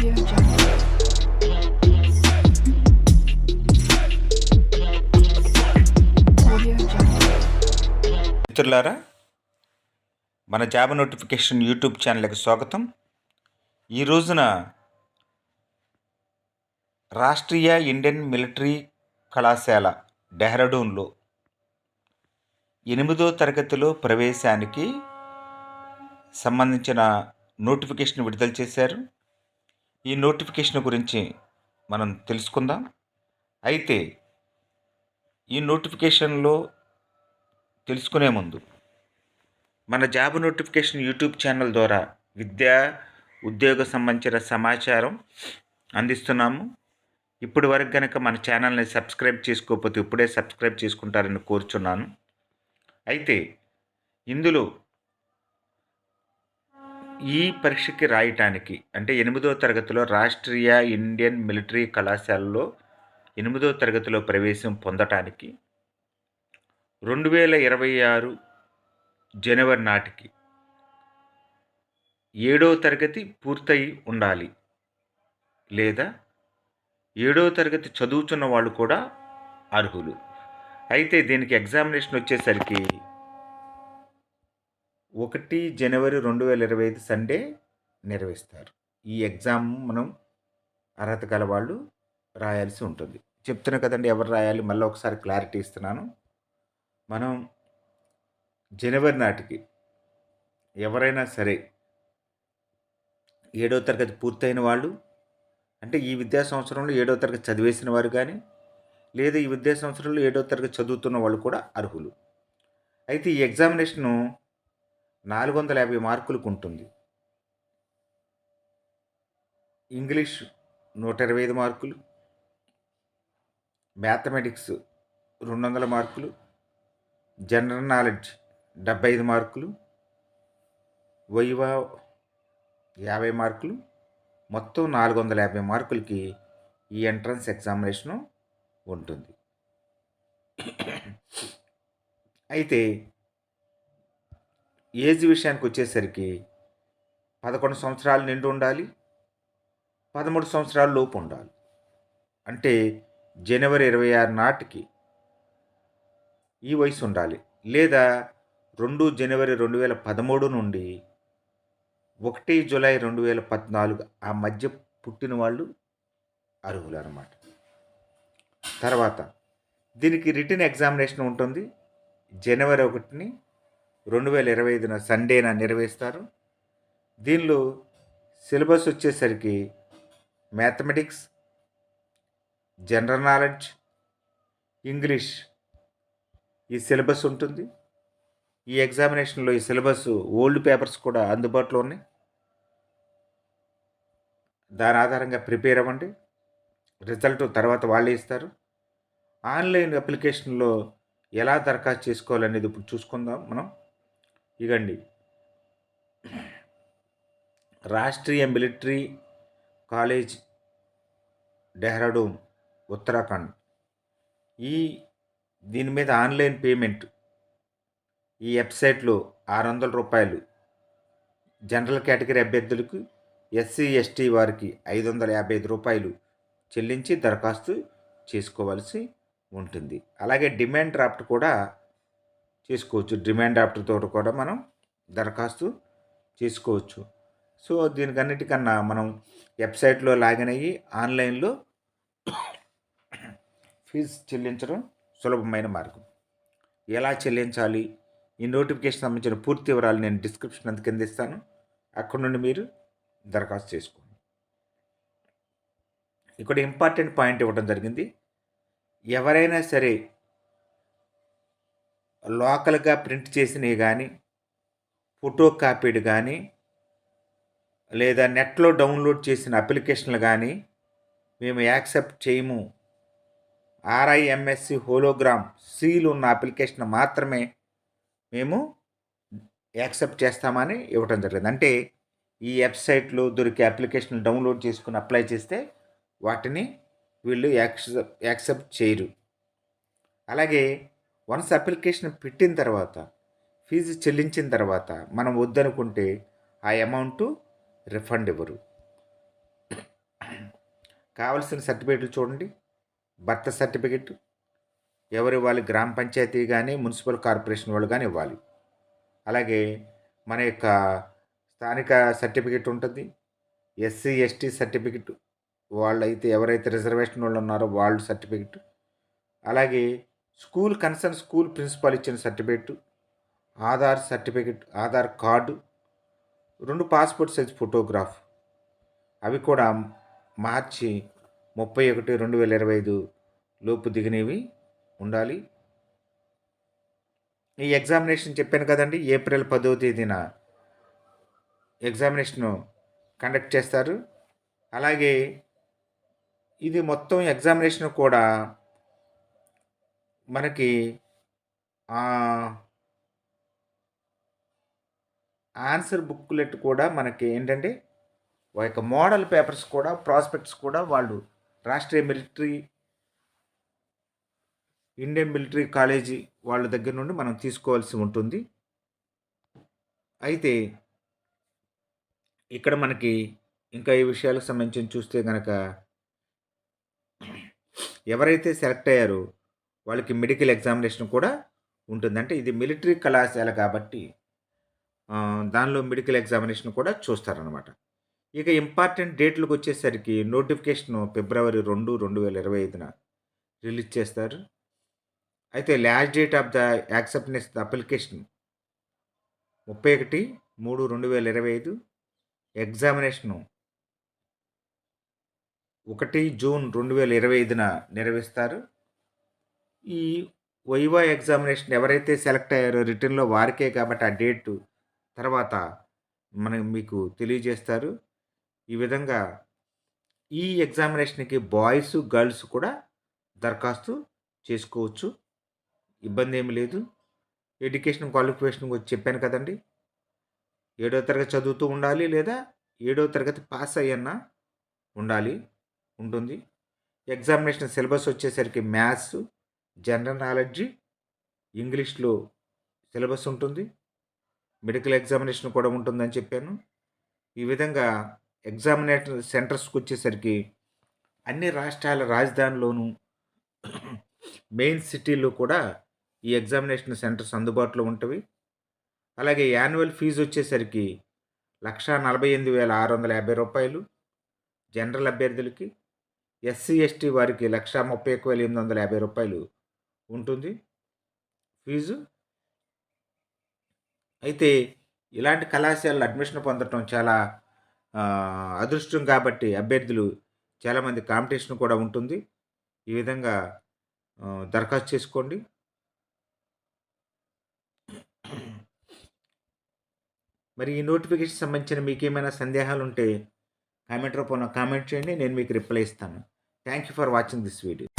మిత్రులారా మన job notification YouTube ఛానల్కి స్వాగతం. ఈ రోజున రాష్ట్రీయ ఇండియన్ మిలిటరీ కళాశాల డెహ్రాడూన్లో ఎనిమిదో తరగతిలో ప్రవేశానికి సంబంధించిన నోటిఫికేషన్ విడుదల చేశారు. ఈ నోటిఫికేషన్ గురించి మనం తెలుసుకుందాం. అయితే ఈ నోటిఫికేషన్లో తెలుసుకునే ముందు మన జాబ్ నోటిఫికేషన్ యూట్యూబ్ ఛానల్ ద్వారా విద్యా ఉద్యోగ సంబంధించిన సమాచారం అందిస్తున్నాము. ఇప్పటి వరకు కనుక మన ఛానల్ని సబ్స్క్రైబ్ చేసుకోకపోతే ఇప్పుడే సబ్స్క్రైబ్ చేసుకుంటారని కోరుచున్నాను. అయితే ఇందులో ఈ పరీక్షకి రాయటానికి అంటే ఎనిమిదో తరగతిలో రాష్ట్రీయ ఇండియన్ మిలిటరీ కళాశాలలో ఎనిమిదో తరగతిలో ప్రవేశం పొందటానికి రెండు వేల ఇరవై ఆరు జనవరి నాటికి ఏడో తరగతి పూర్తయి ఉండాలి. లేదా ఏడో తరగతి చదువుతున్న వాళ్ళు కూడా అర్హులు. అయితే దీనికి ఎగ్జామినేషన్ వచ్చేసరికి ఒకటి జనవరి రెండు వేల ఇరవై ఐదు సండే నిర్వహిస్తారు. ఈ ఎగ్జామ్ మనం అర్హత గల వాళ్ళు రాయాల్సి ఉంటుంది. చెప్తున్నా కదండి ఎవరు రాయాలి? మళ్ళీ ఒకసారి క్లారిటీ ఇస్తున్నాను. మనం జనవరి నాటికి ఎవరైనా సరే ఏడో తరగతి పూర్తయిన వాళ్ళు అంటే ఈ విద్యా సంవత్సరంలో ఏడో తరగతి చదివేసిన వారు కానీ లేదా ఈ విద్యా సంవత్సరంలో ఏడో తరగతి చదువుతున్న వాళ్ళు కూడా అర్హులు. అయితే ఈ ఎగ్జామినేషను నాలుగు వందల యాభై మార్కులకు ఉంటుంది ఇంగ్లీష్ నూట ఇరవై ఐదు మార్కులు. మ్యాథమెటిక్స్ రెండు వందల మార్కులు. జనరల్ నాలెడ్జ్ డెబ్బై ఐదు మార్కులు. వైవా యాభై మార్కులు. మొత్తం నాలుగు వందల యాభై మార్కులకి ఈ ఎంట్రన్స్ ఎగ్జామినేషను ఉంటుంది. అయితే ఏజ్ విషయానికి వచ్చేసరికి పదకొండు సంవత్సరాలు నిండి ఉండాలి పదమూడు సంవత్సరాల లోపు ఉండాలి. అంటే జనవరి ఇరవై ఆరు నాటికి ఈ వయసు ఉండాలి. లేదా రెండు జనవరి రెండు వేల పదమూడు నుండి ఒకటి జూలై రెండు వేల పద్నాలుగు ఆ మధ్య పుట్టిన వాళ్ళు అర్హులు అన్నమాట తర్వాత దీనికి రిటర్న్ ఎగ్జామినేషన్ ఉంటుంది జనవరి ఒకటిని రెండు వేల ఇరవై ఐదున సండేన నిర్వహిస్తారు. దీనిలో సిలబస్ వచ్చేసరికి మ్యాథమెటిక్స్ జనరల్ నాలెడ్జ్ ఇంగ్లీష్ ఈ సిలబస్ ఉంటుంది. ఈ ఎగ్జామినేషన్లో ఈ సిలబస్ ఓల్డ్ పేపర్స్ కూడా అందుబాటులో ఉన్నాయి. దాని ఆధారంగా ప్రిపేర్ అవ్వండి. రిజల్ట్ తర్వాత వాళ్ళే ఇస్తారు. ఆన్లైన్ అప్లికేషన్లో ఎలా దరఖాస్తు చేసుకోవాలనేది ఇప్పుడు చూసుకుందాం మనం. ఇగండి. Rashtriya Military College Dehradun Uttarakhand. ఈ దీని మీద ఆన్లైన్ పేమెంట్. ఈ వెబ్సైట్లో ఆరు వందల రూపాయలు. జనరల్ కేటగిరీ అభ్యర్థులకు ఎస్సీ ఎస్టీ వారికి ఐదు వందల యాభై ఐదు రూపాయలు చెల్లించి దరఖాస్తు చేసుకోవాల్సి ఉంటుంది. అలాగే డిమాండ్ డ్రాఫ్ట్ కూడా చేసుకోవచ్చు. డిమాండ్ డ్రాఫ్ట్ తోటి కూడా మనం దరఖాస్తు చేసుకోవచ్చు. సో దీనికన్నిటికన్నా మనం వెబ్సైట్లో లాగిన్ అయ్యి ఆన్లైన్లో ఫీజు చెల్లించడం సులభమైన మార్గం. ఎలా చెల్లించాలి? ఈ నోటిఫికేషన్ సంబంధించిన పూర్తి వివరాలు నేను డిస్క్రిప్షన్ అంత కింద ఇస్తాను. అక్కడ నుండి మీరు దరఖాస్తు చేసుకోండి. ఇక్కడ ఇంపార్టెంట్ పాయింట్ ఇవ్వడం జరిగింది. ఎవరైనా సరే లోకల్గా ప్రింట్ చేసినవి కానీ ఫోటో కాపీడ్ కానీ లేదా నెట్లో డౌన్లోడ్ చేసిన అప్లికేషన్లు కానీ మేము యాక్సెప్ట్ చేయము. ఆర్ఐఎంఎస్సి హోలోగ్రామ్ సీల్ ఉన్న అప్లికేషన్ మాత్రమే మేము యాక్సెప్ట్ చేస్తామని ఇవ్వటం జరిగింది. అంటే ఈ వెబ్సైట్లో దొరికే అప్లికేషన్ డౌన్లోడ్ చేసుకుని అప్లై చేస్తే వాటిని వీళ్ళు యాక్సెప్ట్ యాక్సెప్ట్ చేయరు. అలాగే వన్స్ అప్లికేషన్ పెట్టిన తర్వాత ఫీజు చెల్లించిన తర్వాత మనం వద్దనుకుంటే ఆ అమౌంట్ రిఫండ్ ఇవ్వరు. కావలసిన సర్టిఫికేట్లు చూడండి. బర్త్ సర్టిఫికెట్ ఎవరు ఇవ్వాలి? గ్రామ పంచాయతీ కానీ మున్సిపల్ కార్పొరేషన్ వాళ్ళు కానీ ఇవ్వాలి. అలాగే మన యొక్క స్థానిక సర్టిఫికెట్ ఉంటుంది. ఎస్సీ ఎస్టీ సర్టిఫికెట్ వాళ్ళైతే ఎవరైతే రిజర్వేషన్ వాళ్ళు ఉన్నారో వాళ్ళు సర్టిఫికెట్ అలాగే స్కూల్ కన్సర్న్ స్కూల్ ప్రిన్సిపాల్ ఇచ్చిన certificate Aadhaar certificate Aadhaar card రెండు పాస్పోర్ట్ సైజ్ ఫోటోగ్రాఫ్. అవి కూడా మార్చి ముప్పై ఒకటి రెండు వేల ఇరవై ఐదు లోపు దిగినవి ఉండాలి. ఈ ఎగ్జామినేషన్ చెప్పాను కదండి ఏప్రిల్ పదో తేదీన ఎగ్జామినేషను కండక్ట్ చేస్తారు. అలాగే ఇది మొత్తం ఎగ్జామినేషన్ కూడా మనకి ఆన్సర్ బుక్లెట్ కూడా మనకి ఏంటంటే ఆ యొక్క మోడల్ పేపర్స్ కూడా ప్రాస్పెక్ట్స్ కూడా వాళ్ళు Rashtriya Military Indian Military College వాళ్ళ దగ్గర నుండి మనం తీసుకోవాల్సి ఉంటుంది. అయితే ఇక్కడ మనకి ఇంకా ఈ విషయాలకు సంబంధించి చూస్తే కనుక ఎవరైతే సెలెక్ట్ అయ్యారో వాళ్ళకి మెడికల్ ఎగ్జామినేషన్ కూడా ఉంటుందంటే ఇది మిలిటరీ కళాశాల కాబట్టి దానిలో మెడికల్ ఎగ్జామినేషన్ కూడా చూస్తారనమాట ఇక ఇంపార్టెంట్ డేట్లకు వచ్చేసరికి నోటిఫికేషన్ ఫిబ్రవరి రెండు రెండు వేల ఇరవై ఐదున రిలీజ్ చేస్తారు. అయితే last date of the acceptance the application ముప్పై ఒకటి మూడు రెండు వేల ఇరవై ఐదు ఎగ్జామినేషను ఒకటి జూన్ రెండు వేల ఇరవై ఐదున నిర్వహిస్తారు ఈ వైవా ఎగ్జామినేషన్ ఎవరైతే సెలెక్ట్ అయ్యారో రిటర్న్లో వారికే కాబట్టి ఆ డేట్ తర్వాత మనం మీకు తెలియజేస్తారు. ఈ విధంగా ఈ ఎగ్జామినేషన్కి బాయ్స్ గర్ల్స్ కూడా దరఖాస్తు చేసుకోవచ్చు. ఇబ్బంది ఏమి లేదు. ఎడ్యుకేషన్ క్వాలిఫికేషన్ గురించి చెప్పాను కదండి. ఏడో తరగతి చదువుతూ ఉండాలి లేదా ఏడో తరగతి పాస్ అయ్యన్నా ఉండాలి ఉంటుంది. ఎగ్జామినేషన్ సిలబస్ వచ్చేసరికి మ్యాథ్స్ జనరల్ నాలెడ్జి ఇంగ్లీష్లో సిలబస్ ఉంటుంది మెడికల్ ఎగ్జామినేషన్ కూడా ఉంటుందని చెప్పాను. ఈ విధంగా ఎగ్జామినేషన్ సెంటర్స్కి వచ్చేసరికి అన్ని రాష్ట్రాల రాజధానిలోనూ మెయిన్ సిటీల్లో కూడా ఈ ఎగ్జామినేషన్ సెంటర్స్ అందుబాటులో ఉంటవి. అలాగే యాన్యువల్ ఫీజు వచ్చేసరికి లక్షా నలభై ఎనిమిది వేల ఆరు వందల యాభై రూపాయలు జనరల్ అభ్యర్థులకి ఎస్సీ ఎస్టీ వారికి లక్షా ముప్పై ఒక్క వేల ఎనిమిది వందల యాభై రూపాయలు ఉంటుంది. ఫీజు. అయితే ఇలాంటి కళాశాలలో అడ్మిషన్ పొందటం చాలా అదృష్టం కాబట్టి అభ్యర్థులు చాలామంది కాంపిటీషన్ కూడా ఉంటుంది. ఈ విధంగా దరఖాస్తు చేసుకోండి. మరి ఈ నోటిఫికేషన్ సంబంధించిన మీకు ఏమైనా సందేహాలు ఉంటే కామెంట్ రూపంలో కామెంట్ చేయండి. నేను మీకు రిప్లై ఇస్తాను. Thank you for watching this video.